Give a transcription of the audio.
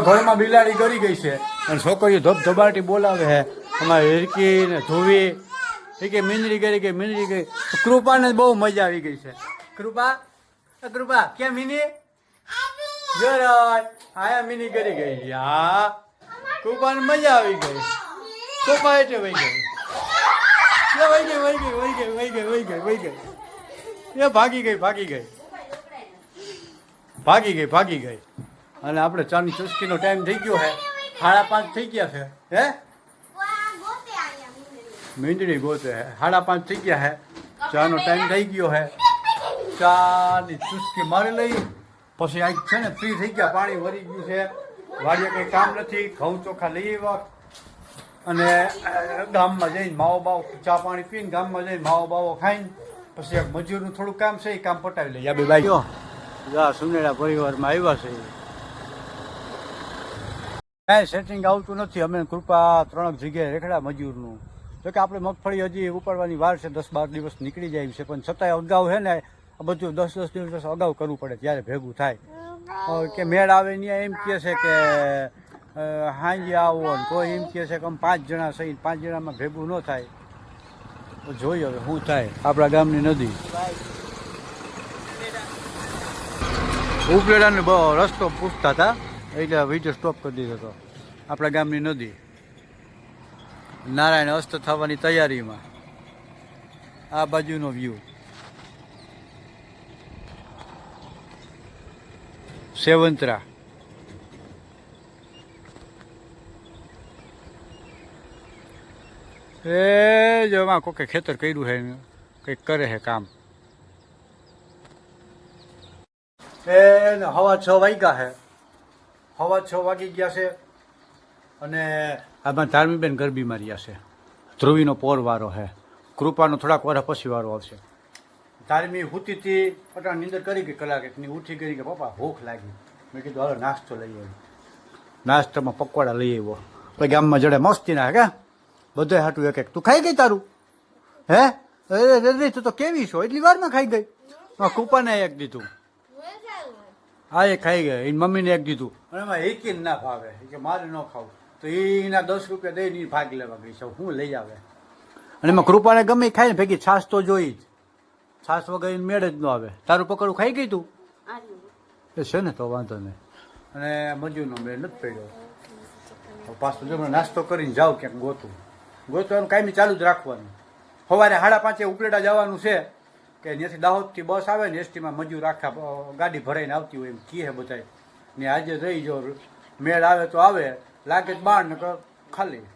ઘરમાં બિલાડી કરી ગઈ છે. અને છોકરીઓ ધબધબાટી બોલાવે છે. અમારે હિરકી ને ધોવી એ કે મીંદડી ગઈ કે મીંદડી ગઈ કૃપાને બહુ મજા આવી ગઈ છે. કૃપા કૃપા કેમ મીની? આયા મીની કરી ગઈ હા. કૃપાને મજા આવી ગઈ. કૃપા એટલે વહી ગઈ. વહી ગઈ વહી ગઈ વહી ગઈ વહી ગઈ વહી ગઈ વહી ગઈ. એ ભાગી ગઈ ભાગી ગઈ. ભાગી ગઈ ભાગી ગઈ. અને આપણે ચાની ચુસ્કીનો ટાઈમ થઈ ગયો છે સાડા પાંચ થઈ ગયા છે. હે? મીંદડી ગોતે હે. સાડા પાંચ થઈ ગયા હે. ચાનો ટાઈમ થઈ ગયો હે. ચાની ચુસ્કી મારી લઈ. પછી આ છે ને ફ્રી થઈ ગયા, પાણી વરી ગયું છે. વાડીએ કંઈ કામ નથી. ઘઉં ચોખા લઈ આવ્યા. અને ગામમાં જઈને માવો બાવો, ચા પાણી પીને ગામમાં જઈને માવો બાવો ખાઈને પછી એક મજૂરનું થોડું કામ છે, એ કામ પટાવી લઈએ. બે ભાઈ. જા સુનેડા પરિવારમાં આવ્યા છે. કાંઈ સેટિંગ આવતું નથી. અમે કૃપા ત્રણ જગ્યાએ રેખડા મજૂરનું. જો કે આપણે મગફળી હજી ઉપાડવાની વાર છે, દસ બાર દિવસ નીકળી જાય છે. પણ છતાંય અગાઉ છે ને, આ બધું દસ દસ દિવસ અગાઉ કરવું પડે ત્યારે ભેગું થાય. કે મેળ આવે ત્યાં એમ કહે છે કે હાંજી આવો ને કોઈ એમ કહે છે કે અમે પાંચ જણા સહી પાંચ જણામાં ભેગું ન થાય. તો જોઈએ હવે શું થાય. આપણા ગામની નદી. ઉપલેડાનો બહુ રસ્તો પૂછતા હતા. એટલે વીડિયો સ્ટોપ કરી દીધો હતો આપણા ગામની નદી. નારાયણ અસ્ત થવાની તૈયારીમાં. આ બાજુનો વ્યૂ સેવંતરા. એ જો એમાં કોકે ખેતર કર્યું છે કંઈક કરે છે કામ. એ હવા છ વાગ્યા છે હવા છ વાગી ગયા છે અને આમાં ધાર્મીબેન ગરબી માર્યા છે. ધ્રુવીનો પોર વારો છે કૃપાનો થોડાક વાર પછી વારો આવશે. ધાર્મી હુતીથી હતી પટા નીંદર કરી ગઈ કલાક એકની ઉઠી ગઈ કે પપ્પા, ભૂખ લાગી. મેં કીધું, હાલો, નાસ્તો લઈ આવ્યો નાસ્તામાં પકોડા લઈ આવ્યો. પછી ગામમાં જડે મસ્તી ના કે? બધે હાટું એક એક તું ખાઈ ગઈ તારું? હે? અરે તું તો કેવી છો એટલી વારમાં ખાઈ ગઈ. કૃપાને એક દીધું. હા, એ ખાઈ ગયા. એની મમ્મીને એક દીધું અને એમાં એકી ના ભાવે. કે, મારે ન ખાવું. તો એના દસ રૂપિયા દઈને ભાગ લેવા ગઈ છે. હું લઈ આવે. અને એમાં કૃપાને ગમે ખાય ને ભેગી છાશ તો જોઈ જ. છાશ વગર મેળ જ ન આવે. તારું પકડું ખાઈ ગઈ તું? એ છે ને, તો વાંધો નહીં. અને મજૂરનો મેળ નથી પડ્યો. પાછું જો નાસ્તો કરીને જાઉં ક્યાંક ગોતું. ગોતવાનું કાંઈ ચાલુ જ રાખવાનું. સવારે સાડા પાંચે ઉપલેટા જવાનું છે. કે અહીંયાથી દાહોદથી બસ આવે ને એસટીમાં મજૂર આખા ગાડી ભરાઈને આવતી હોય એમ કહે બધાય. ને આજે રહી જો, મેળ આવે તો આવે, લાગે જ બાર ને ખાલી.